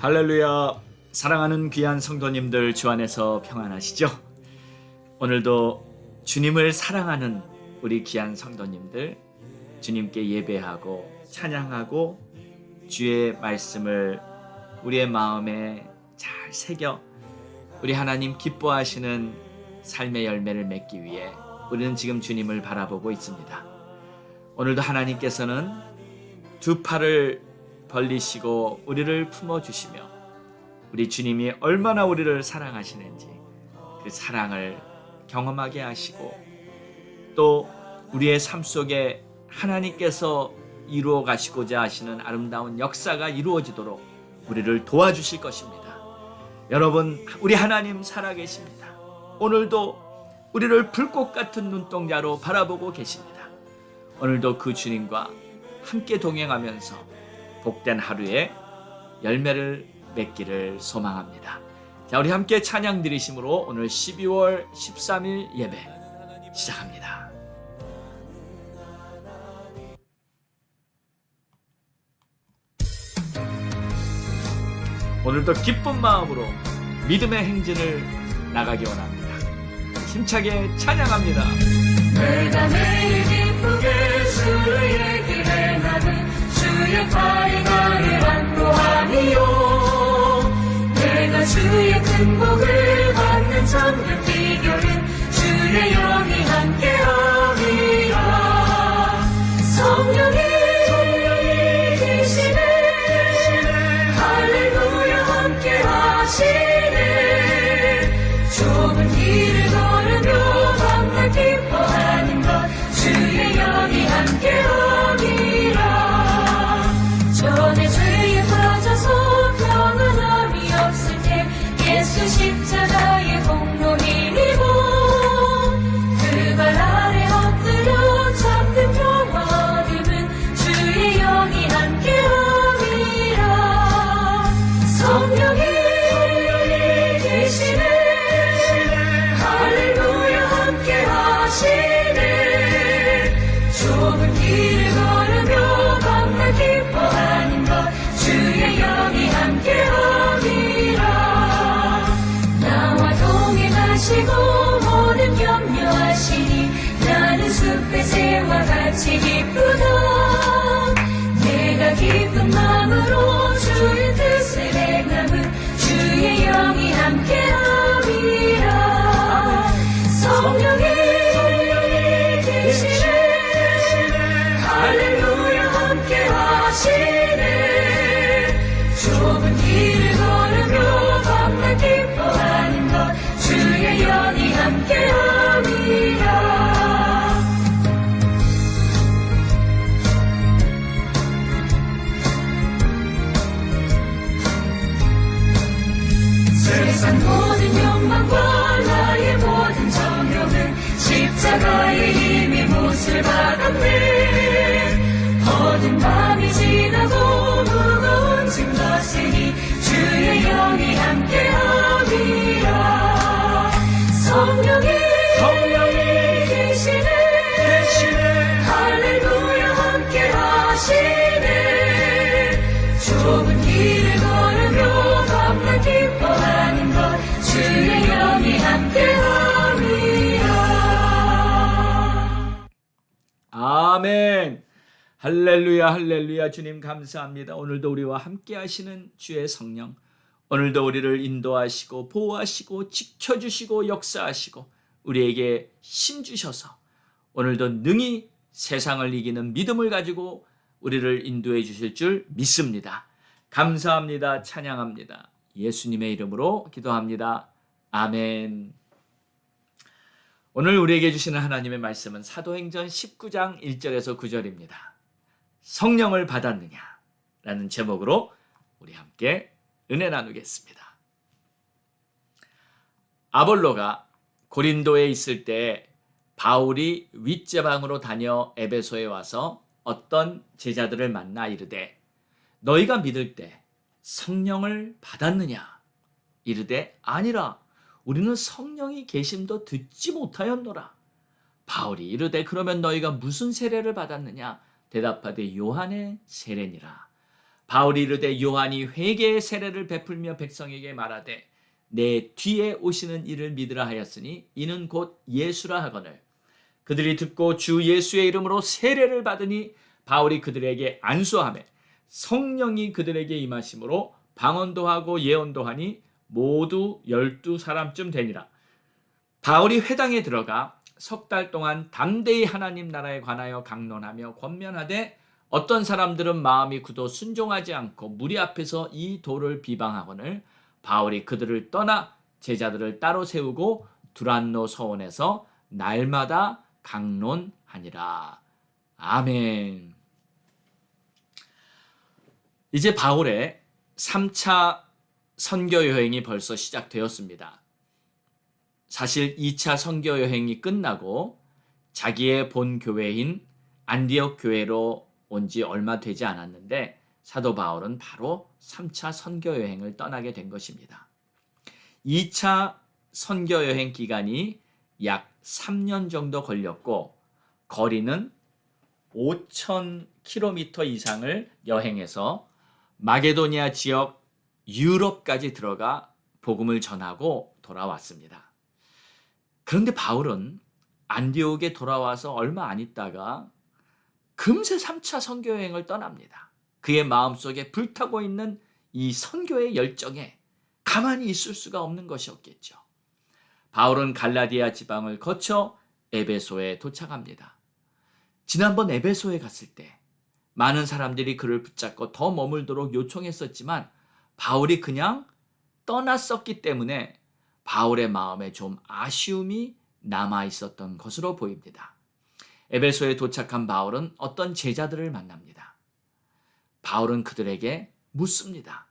할렐루야 사랑하는 귀한 성도님들 주 안에서 평안하시죠? 오늘도 주님을 사랑하는 우리 귀한 성도님들 주님께 예배하고 찬양하고 주의 말씀을 우리의 마음에 잘 새겨 우리 하나님 기뻐하시는 삶의 열매를 맺기 위해 우리는 지금 주님을 바라보고 있습니다. 오늘도 하나님께서는 두 팔을 벌리시고 우리를 품어 주시며 우리 주님이 얼마나 우리를 사랑하시는지 그 사랑을 경험하게 하시고 또 우리의 삶 속에 하나님께서 이루어 가시고자 하시는 아름다운 역사가 이루어지도록 우리를 도와주실 것입니다. 여러분, 우리 하나님 살아계십니다. 오늘도 우리를 불꽃 같은 눈동자로 바라보고 계십니다. 오늘도 그 주님과 함께 동행하면서 복된 하루에 열매를 맺기를 소망합니다. 자, 우리 함께 찬양 드리심으로 오늘 12월 13일 예배 시작합니다. 오늘도 기쁜 마음으로 믿음의 행진을 나가기 원합니다. 힘차게 찬양합니다. 내가 매일 기쁘게 주의 길에 나는 주의 팔이 나를 안보하니요. 내가 주의 큰 복을 받는 참된 비결은 주의 영이 함께함이라. 성령이 아멘. 할렐루야, 할렐루야. 주님 감사합니다. 오늘도 우리와 함께 하시는 주의 성령. 오늘도 우리를 인도하시고 보호하시고 지켜주시고 역사하시고 우리에게 힘 주셔서 오늘도 능히 세상을 이기는 믿음을 가지고 우리를 인도해 주실 줄 믿습니다. 감사합니다. 찬양합니다. 예수님의 이름으로 기도합니다. 아멘. 오늘 우리에게 주시는 하나님의 말씀은 사도행전 19장 1절에서 9절입니다. 성령을 받았느냐? 라는 제목으로 우리 함께 은혜 나누겠습니다. 아볼로가 고린도에 있을 때 바울이 윗제방으로 다녀 에베소에 와서 어떤 제자들을 만나 이르되 너희가 믿을 때 성령을 받았느냐? 이르되 아니라 우리는 성령이 계심도 듣지 못하였노라. 바울이 이르되 그러면 너희가 무슨 세례를 받았느냐? 대답하되 요한의 세례니라. 바울이 이르되 요한이 회개의 세례를 베풀며 백성에게 말하되 내 뒤에 오시는 이를 믿으라 하였으니 이는 곧 예수라 하거늘 그들이 듣고 주 예수의 이름으로 세례를 받으니 바울이 그들에게 안수하매 성령이 그들에게 임하심으로 방언도 하고 예언도 하니 모두 열두 사람쯤 되니라. 바울이 회당에 들어가 석 달 동안 담대히 하나님 나라에 관하여 강론하며 권면하되 어떤 사람들은 마음이 굳어 순종하지 않고 무리 앞에서 이 도를 비방하거늘 바울이 그들을 떠나 제자들을 따로 세우고 두란노 서원에서 날마다 강론하니라. 아멘. 이제 바울의 3차 선교 여행이 벌써 시작되었습니다. 사실 2차 선교 여행이 끝나고 자기의 본 교회인 안디옥 교회로 온 지 얼마 되지 않았는데 사도 바울은 바로 3차 선교 여행을 떠나게 된 것입니다. 2차 선교 여행 기간이 약 3년 정도 걸렸고 거리는 5,000km 이상을 여행해서 마게도니아 지역 유럽까지 들어가 복음을 전하고 돌아왔습니다. 그런데 바울은 안디옥에 돌아와서 얼마 안 있다가 금세 3차 선교 여행을 떠납니다. 그의 마음속에 불타고 있는 이 선교의 열정에 가만히 있을 수가 없는 것이었겠죠. 바울은 갈라디아 지방을 거쳐 에베소에 도착합니다. 지난번 에베소에 갔을 때 많은 사람들이 그를 붙잡고 더 머물도록 요청했었지만 바울이 그냥 떠났었기 때문에 바울의 마음에 좀 아쉬움이 남아 있었던 것으로 보입니다. 에베소에 도착한 바울은 어떤 제자들을 만납니다. 바울은 그들에게 묻습니다.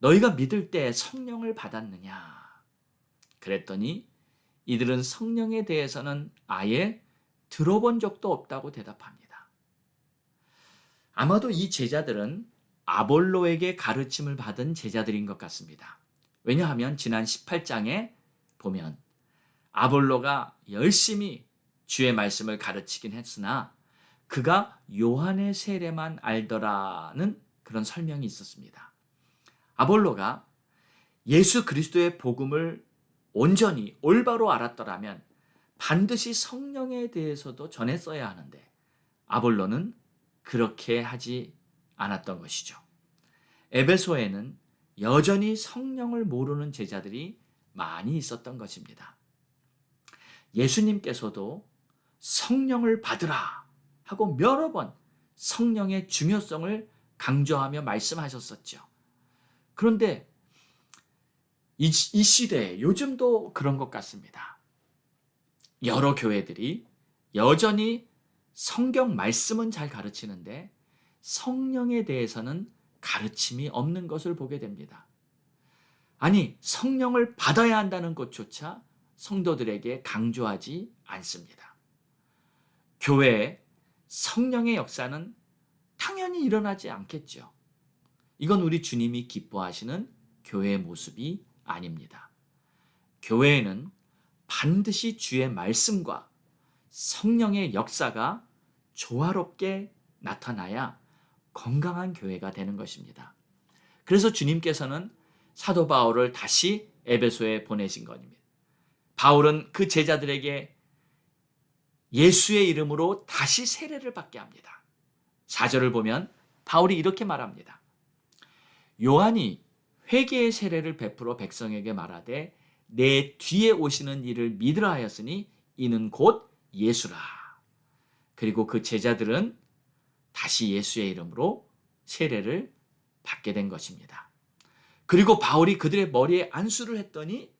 너희가 믿을 때 성령을 받았느냐? 그랬더니 이들은 성령에 대해서는 아예 들어본 적도 없다고 대답합니다. 아마도 이 제자들은 아볼로에게 가르침을 받은 제자들인 것 같습니다. 왜냐하면 지난 18장에 보면 아볼로가 열심히 주의 말씀을 가르치긴 했으나 그가 요한의 세례만 알더라는 그런 설명이 있었습니다. 아볼로가 예수 그리스도의 복음을 온전히 올바로 알았더라면 반드시 성령에 대해서도 전했어야 하는데 아볼로는 그렇게 하지 않았던 것이죠. 에베소에는 여전히 성령을 모르는 제자들이 많이 있었던 것입니다. 예수님께서도 성령을 받으라 하고 여러 번 성령의 중요성을 강조하며 말씀하셨었죠. 그런데 이, 이 시대에 요즘도 그런 것 같습니다. 여러 교회들이 여전히 성경 말씀은 잘 가르치는데 성령에 대해서는 가르침이 없는 것을 보게 됩니다. 아니, 성령을 받아야 한다는 것조차 성도들에게 강조하지 않습니다. 교회에 성령의 역사는 당연히 일어나지 않겠죠. 이건 우리 주님이 기뻐하시는 교회의 모습이 아닙니다. 교회에는 반드시 주의 말씀과 성령의 역사가 조화롭게 나타나야 건강한 교회가 되는 것입니다. 그래서 주님께서는 사도 바울을 다시 에베소에 보내신 겁니다. 바울은 그 제자들에게 예수의 이름으로 다시 세례를 받게 합니다. 4절을 보면 바울이 이렇게 말합니다. 요한이 회개의 세례를 베풀어 백성에게 말하되 내 뒤에 오시는 이를 믿으라 하였으니 이는 곧 예수라. 그리고 그 제자들은 다시 예수의 이름으로 세례를 받게 된 것입니다. 그리고 바울이 그들의 머리에 안수를 했더니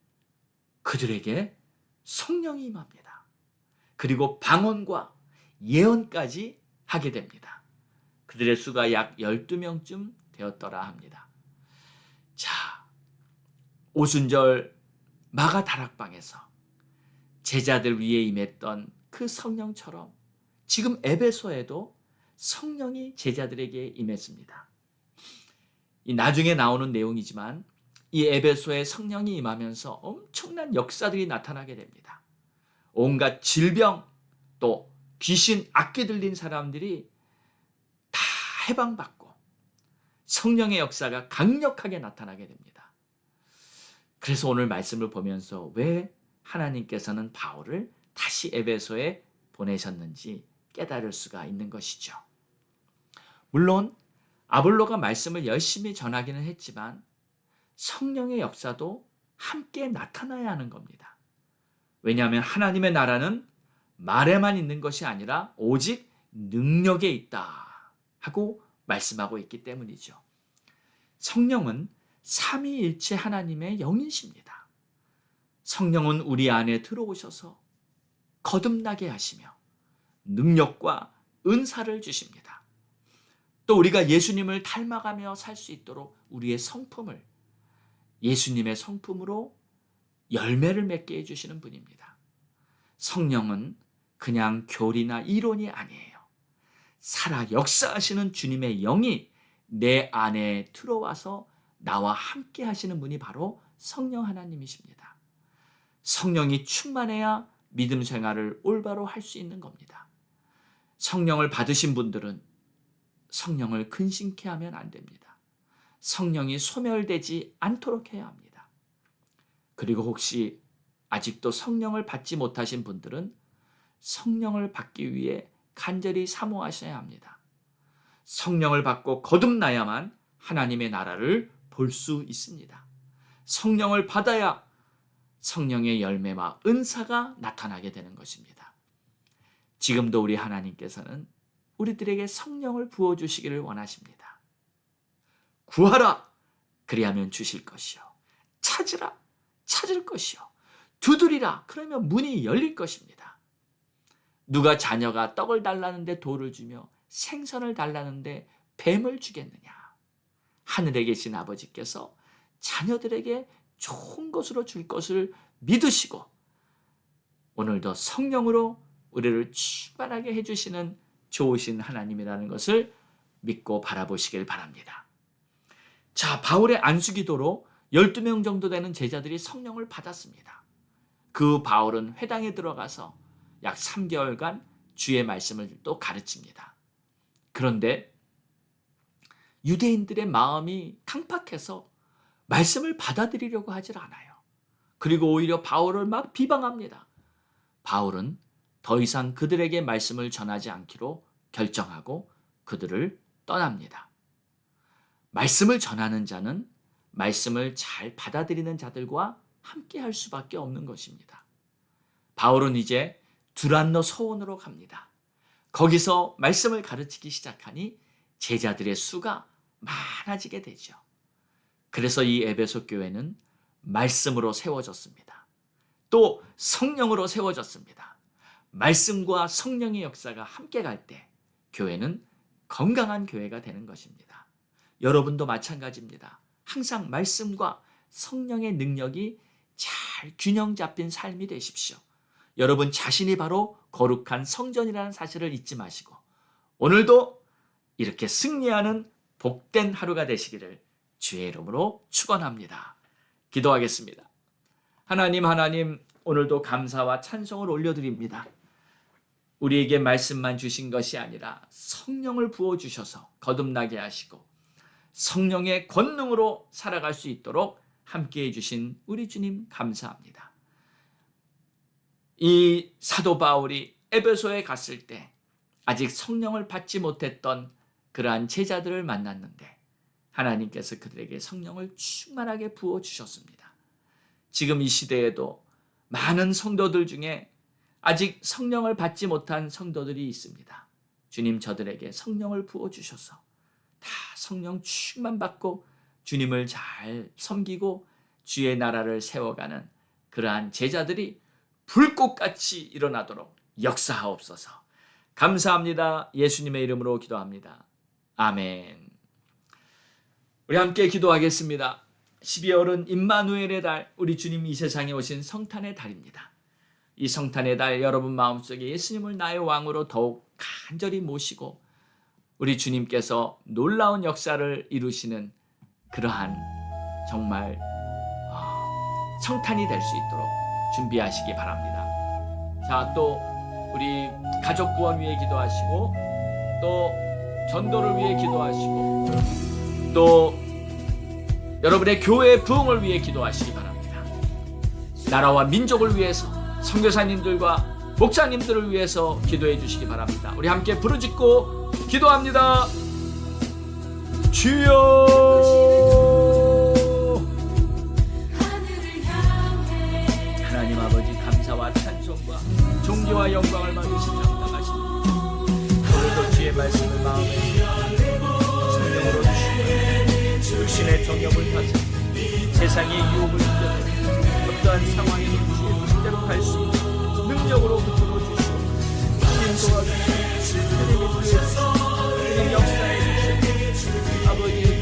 그들에게 성령이 임합니다. 그리고 방언과 예언까지 하게 됩니다. 그들의 수가 약 12명쯤 되었더라 합니다. 자, 오순절 마가 다락방에서 제자들 위에 임했던 그 성령처럼 지금 에베소에도 성령이 제자들에게 임했습니다. 이 나중에 나오는 내용이지만 이 에베소에 성령이 임하면서 엄청난 역사들이 나타나게 됩니다. 온갖 질병 또 귀신 악기 들린 사람들이 다 해방받고 성령의 역사가 강력하게 나타나게 됩니다. 그래서 오늘 말씀을 보면서 왜 하나님께서는 바울을 다시 에베소에 보내셨는지 깨달을 수가 있는 것이죠. 물론 아볼로가 말씀을 열심히 전하기는 했지만 성령의 역사도 함께 나타나야 하는 겁니다. 왜냐하면 하나님의 나라는 말에만 있는 것이 아니라 오직 능력에 있다 하고 말씀하고 있기 때문이죠. 성령은 삼위일체 하나님의 영이십니다. 성령은 우리 안에 들어오셔서 거듭나게 하시며 능력과 은사를 주십니다. 또 우리가 예수님을 닮아가며 살 수 있도록 우리의 성품을 예수님의 성품으로 열매를 맺게 해주시는 분입니다. 성령은 그냥 교리나 이론이 아니에요. 살아 역사하시는 주님의 영이 내 안에 들어와서 나와 함께 하시는 분이 바로 성령 하나님이십니다. 성령이 충만해야 믿음 생활을 올바로 할 수 있는 겁니다. 성령을 받으신 분들은 성령을 근심케 하면 안 됩니다. 성령이 소멸되지 않도록 해야 합니다. 그리고 혹시 아직도 성령을 받지 못하신 분들은 성령을 받기 위해 간절히 사모하셔야 합니다. 성령을 받고 거듭나야만 하나님의 나라를 볼 수 있습니다. 성령을 받아야 성령의 열매와 은사가 나타나게 되는 것입니다. 지금도 우리 하나님께서는 우리들에게 성령을 부어 주시기를 원하십니다. 구하라! 그리하면 주실 것이요. 찾으라! 찾을 것이요. 두드리라! 그러면 문이 열릴 것입니다. 누가 자녀가 떡을 달라는데 돌을 주며 생선을 달라는데 뱀을 주겠느냐? 하늘에 계신 아버지께서 자녀들에게 좋은 것으로 줄 것을 믿으시고 오늘도 성령으로 우리를 충만하게 해주시는 좋으신 하나님이라는 것을 믿고 바라보시길 바랍니다. 자, 바울의 안수기도로 12명 정도 되는 제자들이 성령을 받았습니다. 그 바울은 회당에 들어가서 약 3개월간 주의 말씀을 또 가르칩니다. 그런데 유대인들의 마음이 강팍해서 말씀을 받아들이려고 하질 않아요. 그리고 오히려 바울을 막 비방합니다. 바울은 더 이상 그들에게 말씀을 전하지 않기로 결정하고 그들을 떠납니다. 말씀을 전하는 자는 말씀을 잘 받아들이는 자들과 함께 할 수밖에 없는 것입니다. 바울은 이제 두란노 서원으로 갑니다. 거기서 말씀을 가르치기 시작하니 제자들의 수가 많아지게 되죠. 그래서 이 에베소 교회는 말씀으로 세워졌습니다. 또 성령으로 세워졌습니다. 말씀과 성령의 역사가 함께 갈 때 교회는 건강한 교회가 되는 것입니다. 여러분도 마찬가지입니다. 항상 말씀과 성령의 능력이 잘 균형 잡힌 삶이 되십시오. 여러분 자신이 바로 거룩한 성전이라는 사실을 잊지 마시고 오늘도 이렇게 승리하는 복된 하루가 되시기를 주의 이름으로 축원합니다. 기도하겠습니다. 하나님 하나님 오늘도 감사와 찬송을 올려드립니다. 우리에게 말씀만 주신 것이 아니라 성령을 부어 주셔서 거듭나게 하시고 성령의 권능으로 살아갈 수 있도록 함께 해 주신 우리 주님 감사합니다. 이 사도 바울이 에베소에 갔을 때 아직 성령을 받지 못했던 그러한 제자들을 만났는데 하나님께서 그들에게 성령을 충만하게 부어 주셨습니다. 지금 이 시대에도 많은 성도들 중에 아직 성령을 받지 못한 성도들이 있습니다. 주님 저들에게 성령을 부어 주셔서 다 성령 충만 받고 주님을 잘 섬기고 주의 나라를 세워가는 그러한 제자들이 불꽃같이 일어나도록 역사하옵소서. 감사합니다. 예수님의 이름으로 기도합니다. 아멘. 우리 함께 기도하겠습니다. 12월은 임마누엘의 달, 우리 주님 이 세상에 오신 성탄의 달입니다. 이 성탄의 달 여러분 마음속에 예수님을 나의 왕으로 더욱 간절히 모시고 우리 주님께서 놀라운 역사를 이루시는 그러한 정말 아, 성탄이 될 수 있도록 준비하시기 바랍니다. 자, 또 우리 가족 구원 위해 기도하시고 또 전도를 위해 기도하시고 또 여러분의 교회 부흥을 위해 기도하시기 바랍니다. 나라와 민족을 위해서 선교사님들과 목사님들을 위해서 기도해 주시기 바랍니다. 우리 함께 부르짖고 기도합니다. 주여 하나님 아버지 감사와 찬송과 존귀와 영광을 당당하신 주 오늘도 주의 말씀을 마음에 성령으로 주시고 육신의 정욕을 다스리고 세상의 유혹을 이겨내 어떠한 상황에도 주의 뜻대로 갈수 있는 능력으로 붙들어 주시고 주님 도와주시고 주님이 주시고 주님 역사해 주시고 아버지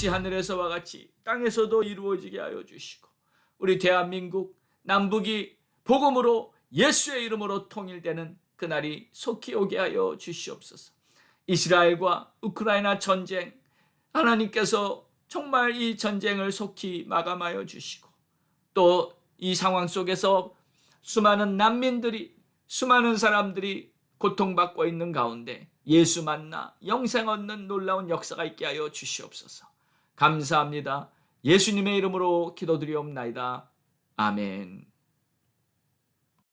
뜻이 하늘에서와 같이 땅에서도 이루어지게 하여 주시고 우리 대한민국 남북이 복음으로 예수의 이름으로 통일되는 그날이 속히 오게 하여 주시옵소서. 이스라엘과 우크라이나 전쟁 하나님께서 정말 이 전쟁을 속히 마감하여 주시고 또 이 상황 속에서 수많은 난민들이 수많은 사람들이 고통받고 있는 가운데 예수 만나 영생 얻는 놀라운 역사가 있게 하여 주시옵소서. 감사합니다. 예수님의 이름으로 기도드리옵나이다. 아멘.